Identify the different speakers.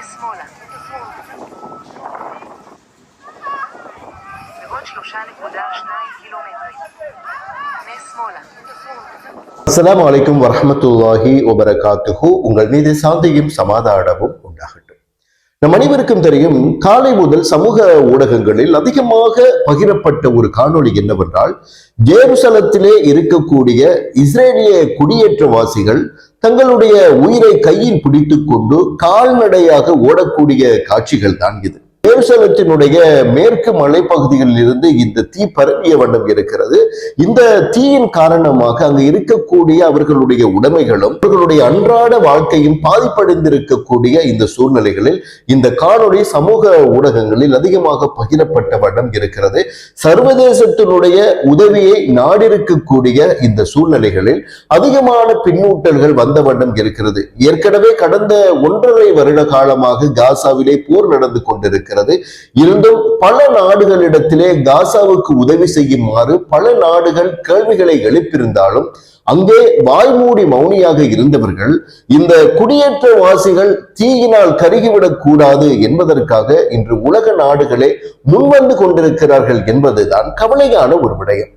Speaker 1: שמאלה. ועוד 3.2 קילומטרים. פנה שמאלה.
Speaker 2: அஸ்ஸலாமு அலைக்கும் வரஹ்மத்துல்லாஹி வபரகாத்துஹு உங்கள் மீது சாந்தியும் சமாதானமும் உண்டாகட்டும் நம் அனைவருக்கும் தெரியும் காலை முதல் சமூக ஊடகங்களில் அதிகமாக பகிரப்பட்ட ஒரு காணொளி என்னவென்றால் ஜேருசலத்திலே இருக்கக்கூடிய இஸ்ரேலிய குடியேற்றவாசிகள் தங்களுடைய உயிரை கையில் பிடித்து கொண்டு கால்நடையாக ஓடக்கூடிய காட்சிகள் தான் இது. ஜெருசலத்தினுடைய மேற்கு மலைப்பகுதிகளில் இருந்து இந்த தீ பரவிய வண்ணம் இருக்கிறது. இந்த தீயின் காரணமாக அங்கு இருக்கக்கூடிய அவர்களுடைய உடைமைகளும் அவர்களுடைய அன்றாட வாழ்க்கையும் பாதிப்படைந்திருக்கக்கூடிய இந்த சூழ்நிலைகளில் இந்த காணொளி சமூக ஊடகங்களில் அதிகமாக பகிரப்பட்ட வண்ணம் இருக்கிறது. சர்வதேசத்தினுடைய உதவியை நாடிருக்கக்கூடிய இந்த சூழ்நிலைகளில் அதிகமான பின்னூட்டல்கள் வந்த வண்ணம் இருக்கிறது. ஏற்கனவே கடந்த ஒன்றரை வருட காலமாக காசாவிலே போர் நடந்து கொண்டிருக்கிறது. இருந்தும் பல நாடுகளிடத்திலே காசாவுக்கு உதவி செய்யுமாறு பல நாடுகள் கேள்விகளை எழுப்பியிருந்தாலும் அங்கே வாய்மூடி மௌனியாக இருந்தவர்கள் இந்த குடியேற்றவாசிகள் தீயினால் கருகிவிடக் கூடாது என்பதற்காக இன்று உலக நாடுகளே முன்வந்து கொண்டிருக்கிறார்கள் என்பதுதான் கவலையான ஒரு விடயம்.